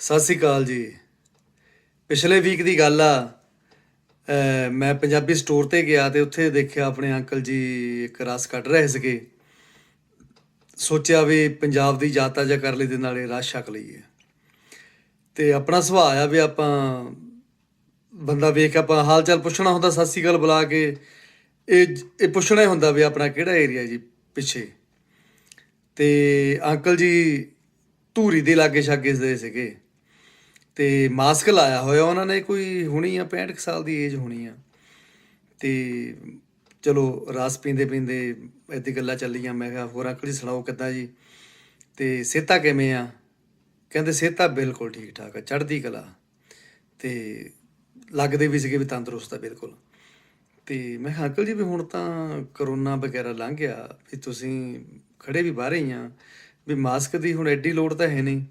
ਸਤਿ ਸ੍ਰੀ ਅਕਾਲ ਜੀ। ਪਿਛਲੇ ਵੀਕ ਦੀ ਗੱਲ ਆ ਮੈਂ ਪੰਜਾਬੀ ਸਟੋਰ ਤੇ ਗਿਆ ਤੇ ਉੱਥੇ ਦੇਖਿਆ ਆਪਣੇ ਅੰਕਲ ਜੀ ਇੱਕ ਰਸ ਕੱਢ ਰਹੇ ਸੀਗੇ। ਸੋਚਿਆ ਵੀ ਪੰਜਾਬ ਦੀ ਯਾਤਰਾ ਜਾਂ ਕਰ ਲਈ ਦੇ ਨਾਲੇ ਰਸ ਛਕ ਲਈਏ। ਤੇ ਆਪਣਾ ਸੁਭਾਅ ਆ ਵੀ ਆਪਾਂ ਬੰਦਾ ਵੇਖ ਆਪਾਂ ਹਾਲ ਚਾਲ ਪੁੱਛਣਾ ਹੁੰਦਾ, ਸਤਿ ਸ੍ਰੀ ਅਕਾਲ ਬੁਲਾ ਕੇ, ਇਹ ਇਹ ਪੁੱਛਣਾ ਹੀ ਹੁੰਦਾ ਵੀ ਆਪਣਾ ਕਿਹੜਾ ਏਰੀਆ ਜੀ ਪਿੱਛੇ। ਤੇ ਅੰਕਲ ਜੀ ਧੂਰੀ ਦੇ ਲਾਗੇ ਛਾਗੇ ਦੇ ਸੀਗੇ। ਤੇ ਮਾਸਕ ਲਾਇਆ ਹੋਇਆ ਉਹਨਾਂ ਨੇ, ਕੋਈ ਹੁਣੀ ਆ 65 ਕੁ ਸਾਲ ਦੀ ਏਜ ਹੋਣੀ ਆ। ਤੇ ਚਲੋ, ਰਸ ਪੀਂਦੇ ਪੀਂਦੇ ਇੱਦੀ ਗੱਲਾਂ ਚੱਲੀਆਂ, ਮੈਂ ਕਿਹਾ ਹੋਰ ਅੰਕਲ ਜੀ ਸੁਣਾਓ ਕਿੱਦਾਂ ਜੀ? ਤੇ ਸਿਹਤਾਂ ਕਿਵੇਂ ਆ? ਕਹਿੰਦੇ ਸਿਹਤਾਂ ਬਿਲਕੁਲ ਠੀਕ ਠਾਕ ਆ, ਚੜ੍ਹਦੀ ਕਲਾ। ਤੇ ਲੱਗਦੇ ਵੀ ਸੀਗੇ ਵੀ ਤੰਦਰੁਸਤ ਆ ਬਿਲਕੁਲ। ਤੇ ਮੈਂ ਕਿਹਾ ਅੰਕਲ ਜੀ ਵੀ ਹੁਣ ਤਾਂ ਕਰੋਨਾ ਵਗੈਰਾ ਲੰਘ ਗਿਆ, ਵੀ ਤੁਸੀਂ ਖੜੇ ਵੀ ਬਾਹਰ ਹੀ ਆ, ਵੀ ਮਾਸਕ ਦੀ ਹੁਣ ਐਡੀ ਲੋੜ ਤਾਂ ਹੈ ਨਹੀਂ।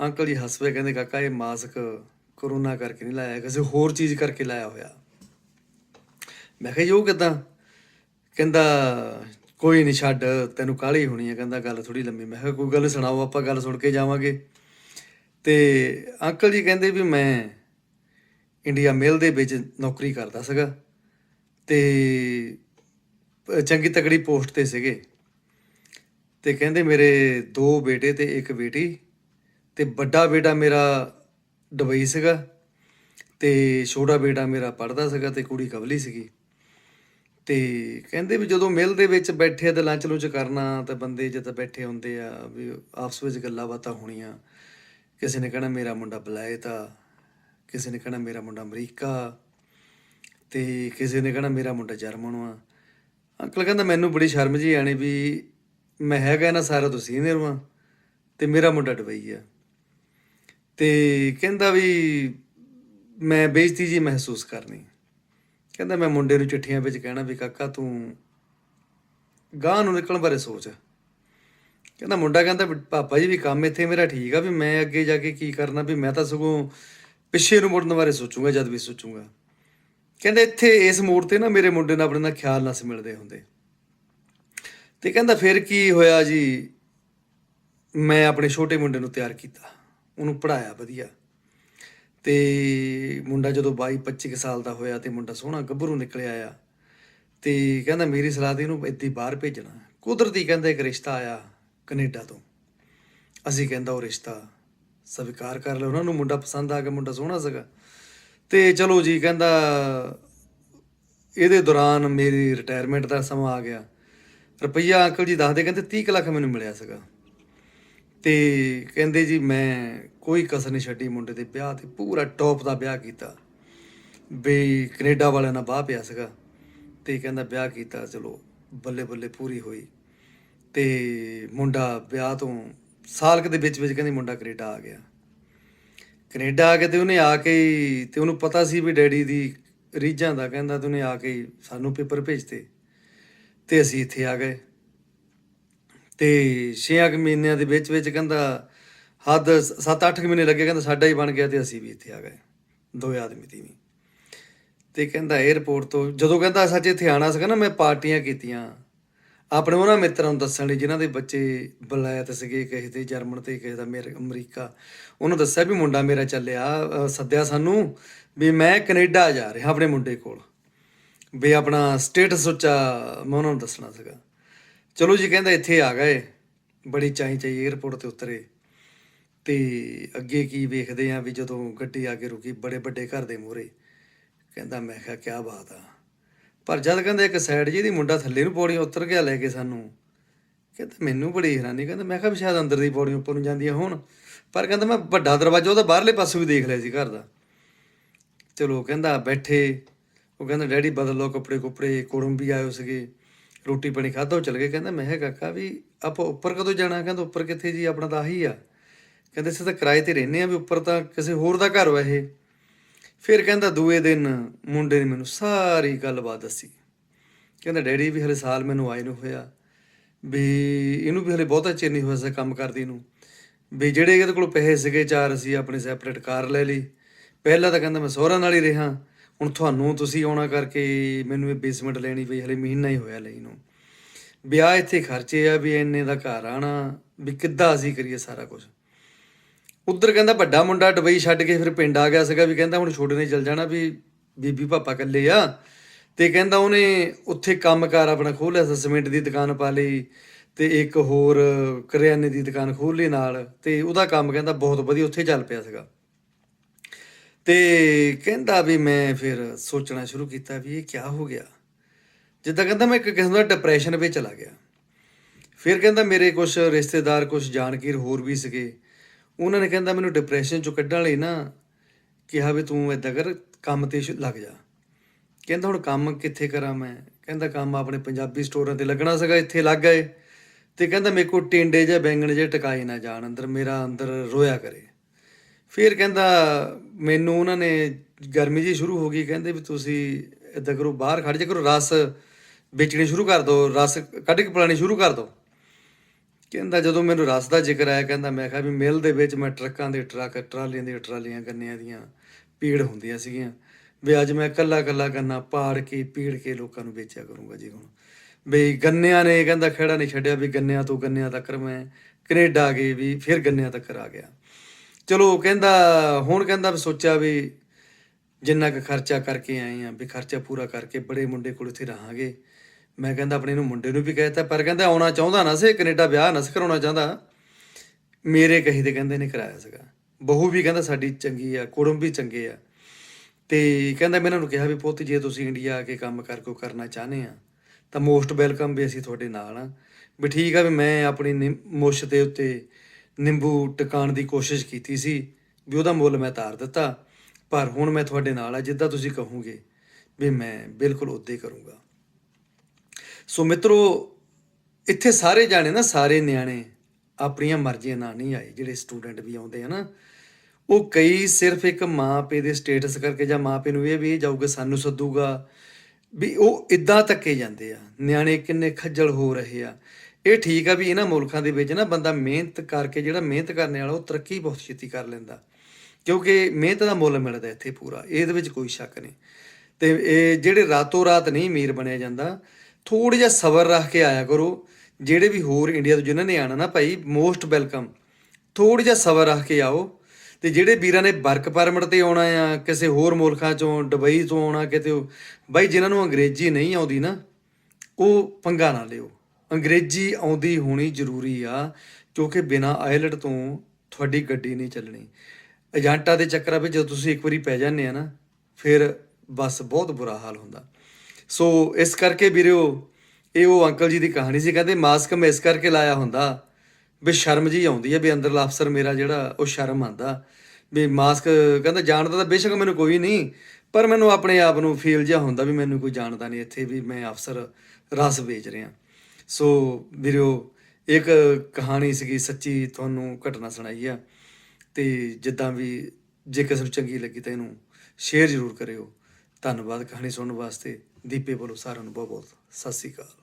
ਅੰਕਲ ਜੀ ਹੱਸ ਪਏ, ਕਹਿੰਦੇ, ਕਾਕਾ, ਇਹ ਮਾਸਕ ਕਰੋਨਾ ਕਰਕੇ ਨਹੀਂ ਲਾਇਆ ਕਿਸੇ ਹੋਰ ਚੀਜ਼ ਕਰਕੇ ਲਾਇਆ ਹੋਇਆ। ਮੈਂ ਕਿਹਾ ਯੋ ਉਹ ਕਿਦਾਂ? ਕਹਿੰਦਾ, ਕੋਈ ਨਹੀਂ ਛੱਡ, ਤੈਨੂੰ ਕਾਹਲੀ ਹੋਣੀ ਹੈ ਕਹਿੰਦਾ, ਗੱਲ ਥੋੜੀ ਲੰਮੀ। ਮੈਂ ਕਿਹਾ, ਕੋਈ ਗੱਲ ਸੁਣਾਓ, ਆਪਾਂ ਗੱਲ ਸੁਣ ਕੇ ਜਾਵਾਂਗੇ। ਤੇ ਅੰਕਲ ਜੀ ਕਹਿੰਦੇ ਵੀ ਮੈਂ ਇੰਡੀਆ ਮੇਲ ਦੇ ਵਿੱਚ ਨੌਕਰੀ ਕਰਦਾ ਸੀਗਾ, ਤੇ ਚੰਗੀ ਤਕੜੀ ਪੋਸਟ ਤੇ ਸੀਗੇ। ਤੇ ਕਹਿੰਦੇ, ਮੇਰੇ ਦੋ ਬੇਟੇ ਤੇ ਇੱਕ ਬੇਟੀ ਤੇ ਵੱਡਾ ਬੇਟਾ ਮੇਰਾ ਦੁਬਈ ਸੀਗਾ ਤੇ ਛੋਟਾ ਬੇਟਾ ਮੇਰਾ ਪੜਦਾ ਸੀਗਾ ਤੇ ਕੁੜੀ ਕਵਲੀ ਸੀਗੀ। ਤੇ ਕਹਿੰਦੇ ਵੀ ਜਦੋਂ ਮਿਲ ਦੇ ਵਿੱਚ ਬੈਠੇ ਆ ਤੇ ਲੰਚ ਲੁੰਚ ਕਰਨਾ ਤਾਂ ਬੰਦੇ ਜਦ ਬੈਠੇ ਹੁੰਦੇ ਆ ਵੀ ਆਪਸ ਵਿੱਚ ਗੱਲਾਂ ਬਾਤਾਂ ਹੋਣੀਆਂ। ਕਿਸੇ ਨੇ ਕਹਿਣਾ ਮੇਰਾ ਮੁੰਡਾ ਬਲੈਤ ਆ, ਕਿਸੇ ਨੇ ਕਹਿਣਾ ਮੇਰਾ ਮੁੰਡਾ ਅਮਰੀਕਾ, ਤੇ ਕਿਸੇ ਨੇ ਕਹਿਣਾ ਮੇਰਾ ਮੁੰਡਾ ਜਰਮਨ ਆ। ਅੰਕਲ ਕਹਿੰਦਾ ਮੈਨੂੰ ਬੜੀ ਸ਼ਰਮ ਜੀ ਆਣੀ ਵੀ ਮੈਂ ਹੈਗਾ ਨਾ ਸਾਰਾ ਤੋਂ ਸੀਨੀਅਰ ਵਾਂ ਤੇ ਮੇਰਾ ਮੁੰਡਾ ਦੁਬਈ ਆ। ਤੇ ਕਹਿੰਦਾ ਵੀ ਮੈਂ ਬੇਇੱਜ਼ਤੀ ਜੀ ਮਹਿਸੂਸ ਕਰਨੀ। ਕਹਿੰਦਾ ਮੈਂ ਮੁੰਡੇ ਨੂੰ ਚਿੱਠੀਆਂ ਵਿੱਚ ਕਹਿਣਾ ਵੀ ਕਾਕਾ ਤੂੰ ਗਾਂ ਨੂੰ ਨਿਕਲਣ ਬਾਰੇ ਸੋਚ। ਕਹਿੰਦਾ ਮੁੰਡਾ ਕਹਿੰਦਾ ਵੀ ਪਾਪਾ ਜੀ ਵੀ ਕੰਮ ਇੱਥੇ ਮੇਰਾ ਠੀਕ ਆ ਵੀ ਮੈਂ ਅੱਗੇ ਜਾ ਕੇ ਕੀ ਕਰਨਾ ਵੀ ਮੈਂ ਤਾਂ ਸਗੋਂ ਪਿੱਛੇ ਨੂੰ ਮੁੜਨ ਬਾਰੇ ਸੋਚੂਗਾ, ਜਦ ਵੀ ਸੋਚੂਗਾ। ਕਹਿੰਦਾ ਇੱਥੇ ਇਸ ਮੋੜ ਤੇ ਨਾ ਮੇਰੇ ਮੁੰਡੇ ਨਾਲ ਆਪਣੇ ਨਾਲ ਖਿਆਲ ਨਾ ਮਿਲਦੇ ਹੁੰਦੇ। ਤੇ ਕਹਿੰਦਾ ਫਿਰ ਕੀ ਹੋਇਆ ਜੀ? ਮੈਂ ਆਪਣੇ ਛੋਟੇ ਮੁੰਡੇ ਨੂੰ ਤਿਆਰ ਕੀਤਾ। ਉਹਨੂੰ ਪੜਾਇਆ ਵਧੀਆ। ਤੇ ਮੁੰਡਾ ਜਦੋਂ 22 25 ਕੁ ਸਾਲ ਦਾ ਹੋਇਆ ਤੇ ਮੁੰਡਾ ਸੋਹਣਾ ਗੱਭਰੂ ਨਿਕਲਿਆ ਆ, ਤੇ ਕਹਿੰਦਾ ਮੇਰੀ ਸਲਾਹ ਤੇ ਇਹਨੂੰ ਇੱਦੀ ਬਾਹਰ ਭੇਜਣਾ। ਕੁਦਰਤੀ ਕਹਿੰਦਾ ਇੱਕ ਰਿਸ਼ਤਾ ਆਇਆ ਕੈਨੇਡਾ ਤੋਂ। ਅਸੀਂ ਕਹਿੰਦਾ ਉਹ ਰਿਸ਼ਤਾ ਸਵੀਕਾਰ ਕਰ ਲਿਆ। ਉਹਨਾਂ ਨੂੰ ਮੁੰਡਾ ਪਸੰਦ ਆ ਗਿਆ, ਮੁੰਡਾ ਸੋਹਣਾ ਸੀਗਾ। ਤੇ ਚਲੋ ਜੀ ਕਹਿੰਦਾ ਇਹਦੇ ਦੌਰਾਨ ਮੇਰੀ ਰਿਟਾਇਰਮੈਂਟ ਦਾ ਸਮਾਂ ਆ ਗਿਆ। ਰੁਪਈਆ ਅੰਕਲ ਜੀ ਦੱਸਦੇ ਕਹਿੰਦੇ 30 ਕੁ ਲੱਖ ਮੈਨੂੰ ਮਿਲਿਆ ਸੀਗਾ। ਤੇ ਕਹਿੰਦੇ ਜੀ ਮੈਂ ਕੋਈ ਕਸਰ ਨਹੀਂ ਛੱਡੀ ਮੁੰਡੇ ਦੇ ਵਿਆਹ ਤੇ, ਪੂਰਾ ਟੌਪ ਦਾ ਵਿਆਹ ਕੀਤਾ। ਵੀ ਕੈਨੇਡਾ ਵਾਲਿਆਂ ਨਾਲ ਬਾਹ ਪਿਆ ਸੀਗਾ ਤੇ ਕਹਿੰਦਾ ਵਿਆਹ ਕੀਤਾ, ਚਲੋ ਬੱਲੇ ਬੱਲੇ ਪੂਰੀ ਹੋਈ। ਤੇ ਮੁੰਡਾ ਵਿਆਹ ਤੋਂ ਸਾਲ ਕੁ ਦੇ ਵਿੱਚ ਵਿੱਚ ਕਹਿੰਦੀ ਮੁੰਡਾ ਕੈਨੇਡਾ ਆ ਗਿਆ। ਕੈਨੇਡਾ ਆ ਕੇ ਤੇ ਉਹਨੇ ਆ ਕੇ ਤੇ ਉਹਨੂੰ ਪਤਾ ਸੀ ਵੀ ਡੈਡੀ ਦੀ ਰੀਝਾਂ ਦਾ ਕਹਿੰਦਾ ਤੇ ਉਹਨੇ ਆ ਕੇ ਸਾਨੂੰ ਪੇਪਰ ਭੇਜਤੇ। ਤੇ ਅਸੀਂ ਇੱਥੇ ਆ ਗਏ। ਤੇ 6 ਮਹੀਨਿਆਂ ਦੇ ਵਿੱਚ ਵਿੱਚ ਕਹਿੰਦਾ ਹੱਦ 7-8 ਮਹੀਨੇ ਲੱਗੇ, ਕਹਿੰਦਾ ਸਾਡਾ ਹੀ ਬਣ ਗਿਆ ਤੇ ਅਸੀਂ ਵੀ ਇੱਥੇ ਆ ਗਏ। ਦੋ ਆਦਮੀ ਦੀ ਵੀ ਤੇ ਕਹਿੰਦਾ 에어ਪੋਰਟ ਤੋਂ, ਜਦੋਂ ਕਹਿੰਦਾ ਸੱਚ ਇੱਥੇ ਆਣਾ ਸੀਗਾ ਨਾ, ਮੈਂ ਪਾਰਟੀਆਂ ਕੀਤੀਆਂ। ਆਪਣੇ ਉਹਨਾਂ ਮਿੱਤਰਾਂ ਨੂੰ ਦੱਸਣ ਲਈ, ਜਿਨ੍ਹਾਂ ਦੇ ਬੱਚੇ ਬਲਾਇਤ ਸੀਗੇ, ਕਿਸੇ ਦੇ ਜਰਮਨ ਤੇ, ਕਿਸੇ ਦਾ ਮੇਰੇ, ਅਮਰੀਕਾ। ਉਹਨੂੰ ਦੱਸਿਆ ਵੀ ਮੁੰਡਾ ਮੇਰਾ ਚੱਲਿਆ ਸੱਦਿਆ ਸਾਨੂੰ ਵੀ ਮੈਂ ਕੈਨੇਡਾ ਜਾ ਰਿਹਾ, ਆਪਣੇ ਮੁੰਡੇ ਕੋਲ। ਵੀ ਆਪਣਾ ਸਟੇਟਸ ਉੱਚਾ ਮੈਂ ਉਹਨਾਂ ਨੂੰ ਦੱਸਣਾ ਸੀਗਾ। ਚਲੋ ਜੀ, ਕਹਿੰਦਾ ਇੱਥੇ ਆ ਗਏ। ਬੜੀ ਚਾਹੀ ਚਾਹੀ 에어ਪੋਰਟ ਤੇ ਉਤਰੇ। ਤੇ ਅੱਗੇ ਕੀ ਵੇਖਦੇ ਆ ਵੀ ਜਦੋਂ ਗੱਡੀ ਆ ਕੇ ਰੁਕੀ ਬੜੇ ਵੱਡੇ ਘਰ ਦੇ ਮੂਹਰੇ, ਕਹਿੰਦਾ ਮੈਂ ਕਿਹਾ ਕੀ ਬਾਤ ਆ। ਪਰ ਜਦ ਕਹਿੰਦਾ ਇੱਕ ਸਾਈਡ ਜੀ ਜਿਹਦੀ ਮੁੰਡਾ ਥੱਲੇ ਨੂੰ ਪੌੜੀਆਂ ਉਤਰ ਗਿਆ ਲੈ ਕੇ ਸਾਨੂੰ, ਕਹਿੰਦਾ ਮੈਨੂੰ ਬੜੀ ਹੈਰਾਨੀ, ਕਹਿੰਦਾ ਮੈਂ ਕਿਹਾ ਵੀ ਸ਼ਾਇਦ ਅੰਦਰ ਦੀ ਪੌੜੀਆਂ ਉੱਪਰ ਨੂੰ ਜਾਂਦੀਆਂ ਹੋਣ। ਪਰ ਕਹਿੰਦਾ ਮੈਂ ਵੱਡਾ ਦਰਵਾਜ਼ਾ ਉਹਦਾ ਬਾਹਰਲੇ ਪਾਸੇ ਵੀ ਦੇਖ ਲਿਆ ਸੀ ਘਰ ਦਾ। ਚਲੋ ਕਹਿੰਦਾ ਬੈਠੇ, ਉਹ ਕਹਿੰਦਾ ਡੈਡੀ ਬਦਲ ਲਓ ਕੱਪੜੇ ਕੁਪੜੇ, ਕੋੜਮ ਵੀ ਆਇਓ ਸੀਗੇ, ਰੋਟੀ ਪਾਣੀ ਖਾਧਾ, ਉਹ ਚਲ ਗਏ। ਕਹਿੰਦਾ ਮੈਂ ਕਿਹਾ ਕਾਕਾ ਵੀ ਆਪਾਂ ਉੱਪਰ ਕਦੋਂ ਜਾਣਾ? ਕਹਿੰਦਾ ਉੱਪਰ ਕਿੱਥੇ ਜੀ? ਆਪਣਾ ਤਾਂ ਆਹੀ ਆ। ਕਹਿੰਦੇ, ਅਸੀਂ ਤਾਂ ਕਿਰਾਏ ਤੇ ਰਹਿੰਦੇ ਆ ਵੀ ਉੱਪਰ ਤਾਂ ਕਿਸੇ ਹੋਰ ਦਾ ਘਰ ਵਾ ਇਹ। ਫਿਰ ਕਹਿੰਦਾ, ਦੂਏ ਦਿਨ ਮੁੰਡੇ ਨੇ ਮੈਨੂੰ ਸਾਰੀ ਗੱਲਬਾਤ ਦੱਸੀ। ਕਹਿੰਦਾ, ਡੈਡੀ ਵੀ ਹਲੇ ਸਾਲ ਮੈਨੂੰ ਆਏ ਨੂੰ ਹੋਇਆ ਵੀ ਇਹਨੂੰ ਵੀ ਹਲੇ ਬਹੁਤਾ ਚਿਰ ਨਹੀਂ ਹੋਇਆ ਸੀ ਕੰਮ ਕਰਦੀ ਨੂੰ। ਵੀ ਜਿਹੜੇ ਇਹਦੇ ਕੋਲ ਪੈਸੇ ਸੀਗੇ ਚਾਰ, ਅਸੀਂ ਆਪਣੀ ਸੈਪਰੇਟ ਕਾਰ ਲੈ ਲਈ। ਪਹਿਲਾਂ ਤਾਂ ਕਹਿੰਦਾ, ਮੈਂ ਸਹੁਰਾ ਨਾਲ ਹੀ ਰਿਹਾ। ਹੁਣ ਤੁਹਾਨੂੰ ਤੁਸੀਂ ਆਉਣਾ ਕਰਕੇ ਮੈਨੂੰ ਇਹ ਬੇਸਮੈਂਟ ਲੈਣੀ ਪਈ, ਹਲੇ ਮਹੀਨਾ ਹੀ ਹੋਇਆ ਲਈ ਨੂੰ। ਵਿਆਹ ਇੱਥੇ ਖਰਚੇ ਆ ਵੀ ਇੰਨੇ ਦਾ ਘਰ ਆਣਾ, ਵੀ ਕਿੱਦਾਂ ਅਸੀਂ ਕਰੀਏ ਸਾਰਾ ਕੁਝ ਉਧਰ ਕਹਿੰਦਾ ਵੱਡਾ ਮੁੰਡਾ ਦੁਬਈ ਛੱਡ ਕੇ ਫਿਰ ਪਿੰਡ ਆ ਗਿਆ ਸੀਗਾ ਵੀ ਕਹਿੰਦਾ ਹੁਣ ਛੋਟੇ ਨੇ ਚਲ ਜਾਣਾ ਵੀ ਬੀਬੀ ਪਾਪਾ ਇਕੱਲੇ ਆ। ਤੇ ਕਹਿੰਦਾ ਉਹਨੇ ਉੱਥੇ ਕੰਮਕਾਰ ਆਪਣਾ ਖੋਲ੍ਹਿਆ ਲਿਆ ਸੀਮੈਂਟ ਦੀ ਦੁਕਾਨ ਪਾ ਲਈ ਤੇ ਇੱਕ ਹੋਰ ਕਰਿਆਨੇ ਦੀ ਦੁਕਾਨ ਖੋਲ੍ਹ ਲਈ ਨਾਲ ਤੇ ਉਹਦਾ ਕੰਮ ਕਹਿੰਦਾ ਬਹੁਤ ਵਧੀਆ ਉੱਥੇ ਚੱਲ ਪਿਆ ਸੀਗਾ। ਤੇ ਕਹਿੰਦਾ ਵੀ ਮੈਂ ਫਿਰ ਸੋਚਣਾ ਸ਼ੁਰੂ ਕੀਤਾ ਵੀ ਇਹ ਕਿਆ ਹੋ ਗਿਆ। ਜਿੱਦਾਂ ਕਹਿੰਦਾ ਮੈਂ ਇੱਕ ਕਿਸਮ ਦਾ ਡਿਪਰੈਸ਼ਨ ਵਿੱਚ ਚਲਾ ਗਿਆ। ਫਿਰ ਕਹਿੰਦਾ ਮੇਰੇ ਕੁਝ ਰਿਸ਼ਤੇਦਾਰ ਕੁਝ ਜਾਣਕਾਰ ਹੋਰ ਵੀ ਸੀਗੇ। ਉਹਨਾਂ ਨੇ ਕਹਿੰਦਾ ਮੈਨੂੰ ਡਿਪਰੈਸ਼ਨ ਚੋਂ ਕੱਢਣ ਲਈ ਨਾ ਕਿਹਾ ਵੀ ਤੂੰ ਏਦਾਂ ਕਰ, ਕੰਮ ਤੇ ਸ਼ੁ- ਲੱਗ ਜਾ। ਕਹਿੰਦਾ ਹੁਣ ਕੰਮ ਕਿੱਥੇ ਕਰਾਂ ਮੈਂ? ਕਹਿੰਦਾ ਕੰਮ ਆਪਣੇ ਪੰਜਾਬੀ ਸਟੋਰਾਂ ਤੇ ਲੱਗਣਾ ਸੀਗਾ, ਇੱਥੇ ਲੱਗ ਗਏ। ਤੇ ਕਹਿੰਦਾ ਮੇਰੇ ਕੋਲ ਟਿੰਡੇ ਜਾਂ ਬੈਂਗਣ ਜੇ ਟਿਕਾਏ ਨਾ ਜਾਣ ਅੰਦਰ, ਮੇਰਾ ਅੰਦਰ ਰੋਇਆ ਕਰੇ। ਫਿਰ ਕਹਿੰਦਾ ਮੈਨੂੰ ਉਹਨਾਂ ਨੇ ਗਰਮੀ ਜੀ ਸ਼ੁਰੂ ਹੋ ਗਈ, ਕਹਿੰਦੇ ਵੀ ਤੁਸੀਂ ਏਦਾਂ ਕਰੋ, ਬਾਹਰ ਖੜ ਜਾ ਕਰੋ, ਰਸ ਵੇਚਣੇ ਸ਼ੁਰੂ ਕਰ ਦਿਓ ਰਸ ਕੱਢ ਕੇ ਪਿਲਾਣੇ ਸ਼ੁਰੂ ਕਰ ਦਿਓ ਕਹਿੰਦਾ ਜਦੋਂ ਮੈਨੂੰ ਰਸ ਦਾ ਜ਼ਿਕਰ ਆਇਆ, ਕਹਿੰਦਾ ਮੈਂ ਕਿਹਾ ਵੀ ਮਿਲ ਦੇ ਵਿੱਚ ਮੈਂ ਟਰੱਕਾਂ ਦੇ ਟਰੱਕ, ਟਰਾਲੀਆਂ ਦੀਆਂ ਟਰਾਲੀਆਂ, ਗੰਨਿਆਂ ਦੀਆਂ ਪੀੜ ਹੁੰਦੀਆਂ ਸੀਗੀਆਂ। ਵੀ ਅੱਜ ਮੈਂ ਕੱਲਾ ਕੱਲਾ ਗੰਨਾ ਪਾੜ ਕੇ, ਪੀੜ ਕੇ ਲੋਕਾਂ ਨੂੰ ਵੇਚਿਆ ਕਰੂੰਗਾ ਜੀ ਹੁਣ। ਵੀ ਗੰਨਿਆਂ ਨੇ ਕਹਿੰਦਾ ਖੇੜਾ ਨਹੀਂ ਛੱਡਿਆ ਵੀ ਗੰਨਿਆਂ ਤੋਂ ਗੰਨਿਆਂ ਤੱਕ ਮੈਂ ਕੈਨੇਡਾ ਗਏ ਵੀ ਫਿਰ ਗੰਨਿਆਂ ਤੱਕ ਆ ਗਿਆ। ਚਲੋ ਕਹਿੰਦਾ, ਹੁਣ ਕਹਿੰਦਾ ਵੀ ਸੋਚਿਆ ਵੀ ਜਿੰਨਾ ਕੁ ਖਰਚਾ ਕਰਕੇ ਆਏ ਆ, ਵੀ ਖਰਚਾ ਪੂਰਾ ਕਰਕੇ ਬੜੇ ਮੁੰਡੇ ਕੋਲ ਇੱਥੇ ਰਹਾਂਗੇ। ਮੈਂ ਕਹਿੰਦਾ ਆਪਣੇ ਨੂੰ ਮੁੰਡੇ ਨੂੰ ਵੀ ਕਹਿਤਾ ਪਰ ਕਹਿੰਦਾ ਆਉਣਾ ਚਾਹੁੰਦਾ ਨਾ ਸੀ, ਕੈਨੇਡਾ ਵਿਆਹ ਨਾ ਸੀ ਕਰਾਉਣਾ ਚਾਹੁੰਦਾ। ਮੇਰੇ ਕਹੀ ਤੇ ਕਹਿੰਦੇ ਨੇ ਕਰਾਇਆ ਸੀਗਾ। ਬਹੂ ਵੀ ਕਹਿੰਦਾ ਸਾਡੀ ਚੰਗੀ ਆ, ਕੁੜਮ ਵੀ ਚੰਗੇ ਆ। ਤੇ ਕਹਿੰਦਾ ਮੈਂ ਇਹਨਾਂ ਨੂੰ ਕਿਹਾ ਵੀ ਪੁੱਤ, ਜੇ ਤੁਸੀਂ ਇੰਡੀਆ ਆ ਕੇ ਕੰਮ ਕਰ ਕੋ ਕਰਨਾ ਚਾਹਨੇ ਆ, ਤਾਂ ਮੋਸਟ ਵੈਲਕਮ ਵੀ ਅਸੀਂ ਤੁਹਾਡੇ ਨਾਲ ਆ। ਵੀ ਠੀਕ ਆ ਵੀ ਮੈਂ ਆਪਣੀ ਨਿ- ਮੁੱਛ ਦੇ ਉੱਤੇ ਨਿੰਬੂ ਟਿਕਾਣ ਦੀ ਕੋਸ਼ਿਸ਼ ਕੀਤੀ ਸੀ, ਵੀ ਉਹਦਾ ਮੁੱਲ ਮੈਂ ਤਾਰ ਦਿੱਤਾ। ਪਰ ਹੁਣ ਮੈਂ ਤੁਹਾਡੇ ਨਾਲ ਆ, ਜਿੱਦਾਂ ਤੁਸੀਂ ਕਹੋਗੇ, ਵੀ ਮੈਂ ਬਿਲਕੁਲ ਉਦਾਂ ਹੀ ਕਰੂੰਗਾ। ਸੋ ਮਿੱਤਰੋ, ਇੱਥੇ ਸਾਰੇ ਜਾਣੇ ਨਾ, ਸਾਰੇ ਨਿਆਣੇ ਆਪਣੀਆਂ ਮਰਜ਼ੀਆਂ ਨਾਲ ਨਹੀਂ ਆਏ, ਜਿਹੜੇ ਸਟੂਡੈਂਟ ਵੀ ਆਉਂਦੇ ਆ ਨਾ। ਉਹ ਕਈ ਸਿਰਫ ਇੱਕ ਮਾਂ ਪੇ ਦੇ ਸਟੇਟਸ ਕਰਕੇ ਜਾਂ ਮਾਂ ਪੇ ਨੂੰ ਇਹ ਵੀ ਇਹ ਜਾਊਗਾ, ਸਾਨੂੰ ਸੱਦੂਗਾ, ਵੀ ਉਹ ਇਦਾਂ ਧੱਕੇ ਜਾਂਦੇ ਆ। ਨਿਆਣੇ ਕਿੰਨੇ ਖੱਜਲ ਹੋ ਰਹੇ ਆ। ਇਹ ਠੀਕ ਆ ਵੀ ਇਹਨਾਂ ਮੁਲਕਾਂ ਦੇ ਵਿੱਚ ਨਾ ਬੰਦਾ ਮਿਹਨਤ ਕਰਕੇ ਜਿਹੜਾ ਮਿਹਨਤ ਕਰਨ ਵਾਲਾ, ਉਹ ਤਰੱਕੀ ਬਹੁਤ ਛੇਤੀ ਕਰ ਲੈਂਦਾ। ਕਿਉਂਕਿ ਮਿਹਨਤ ਦਾ ਮੁੱਲ ਮਿਲਦਾ ਇੱਥੇ ਪੂਰਾ, ਇਹਦੇ ਵਿੱਚ ਕੋਈ ਸ਼ੱਕ ਨਹੀਂ। ਤੇ ਇਹ ਜਿਹੜੇ ਰਾਤੋਂ ਰਾਤ ਨਹੀਂ ਅਮੀਰ ਬਣਿਆ ਜਾਂਦਾ ਥੋੜਾ ਜਿਹਾ ਸਬਰ ਰੱਖ ਕੇ ਆਇਆ ਕਰੋ। ਜਿਹੜੇ ਵੀ ਹੋਰ ਇੰਡੀਆ ਤੋਂ ਜਿਨ੍ਹਾਂ ਨੇ ਆਣਾ ਨਾ ਭਾਈ ਮੋਸਟ ਵੈਲਕਮ ਥੋੜਾ ਜਿਹਾ ਸਬਰ ਰੱਖ ਕੇ ਆਓ। ਤੇ ਜਿਹੜੇ ਵੀਰਾਂ ਨੇ ਵਰਕ ਪਰਮਿਟ ਤੇ ਆਉਣਾ ਆ, ਕਿਸੇ ਹੋਰ ਮੁਲਕਾਂ ਚੋਂ, ਦੁਬਈ ਤੋਂ ਆਉਣਾ, ਕਿਤੇ ਬਾਈ ਜਿਨ੍ਹਾਂ ਨੂੰ ਅੰਗਰੇਜ਼ੀ ਨਹੀਂ ਆਉਂਦੀ ਨਾ, ਉਹ ਪੰਗਾ ਨਾ ਲਿਓ। ਅੰਗਰੇਜ਼ੀ ਆਉਂਦੀ ਹੋਣੀ ਜ਼ਰੂਰੀ ਆ, ਕਿਉਂਕਿ ਬਿਨਾ ਆਇਲਟ ਤੋਂ ਤੁਹਾਡੀ ਗੱਡੀ ਨਹੀਂ ਚੱਲਣੀ। ਏਜੰਟਾਂ ਦੇ ਚੱਕਰਾਂ ਵਿੱਚ ਜਦੋਂ ਤੁਸੀਂ ਇੱਕ ਵਾਰੀ ਪੈ ਜਾਂਦੇ ਆ ਨਾ, ਫਿਰ ਬਸ ਬਹੁਤ ਬੁਰਾ ਹਾਲ ਹੁੰਦਾ। ਸੋ ਇਸ ਕਰਕੇ ਵੀਰਿਓ, ਇਹ ਉਹ ਅੰਕਲ ਜੀ ਦੀ ਕਹਾਣੀ ਸੀ, ਕਹਿੰਦੇ ਮਾਸਕ ਮੈਂ ਇਸ ਕਰਕੇ ਲਾਇਆ ਹੁੰਦਾ ਵੀ ਸ਼ਰਮ ਜੀ ਆਉਂਦੀ ਹੈ ਵੀ ਅੰਦਰਲਾ ਅਫਸਰ ਮੇਰਾ ਜਿਹੜਾ, ਉਹ ਸ਼ਰਮ ਆਂਦਾ ਵੀ ਮਾਸਕ ਕਹਿੰਦਾ ਜਾਣਦਾ ਤਾਂ ਬੇਸ਼ੱਕ ਮੈਨੂੰ ਕੋਈ ਨਹੀਂ, ਪਰ ਮੈਨੂੰ ਆਪਣੇ ਆਪ ਨੂੰ ਫੀਲ ਜਿਹਾ ਹੁੰਦਾ ਵੀ ਮੈਨੂੰ ਕੋਈ ਜਾਣਦਾ ਨਹੀਂ ਇੱਥੇ ਵੀ ਮੈਂ ਅਫਸਰ ਰਸ ਵੇਚ ਰਿਹਾ। ਸੋ ਵੀਰਿਓ, ਇੱਕ ਕਹਾਣੀ ਸੀਗੀ ਸੱਚੀ ਤੁਹਾਨੂੰ ਘਟਨਾ ਸੁਣਾਈ ਆ, ਤੇ ਜਿੱਦਾਂ ਵੀ ਜੇ ਕਿਸੇ ਨੂੰ ਚੰਗੀ ਲੱਗੀ ਤਾਂ ਇਹਨੂੰ ਸ਼ੇਅਰ ਜ਼ਰੂਰ ਕਰਿਓ। ਧੰਨਵਾਦ ਕਹਾਣੀ ਸੁਣਨ ਵਾਸਤੇ। ਦੀਪੇ ਵੱਲੋਂ ਸਾਰਿਆਂ ਨੂੰ ਬਹੁਤ ਬਹੁਤ ਸਤਿ ਸ੍ਰੀ ਅਕਾਲ।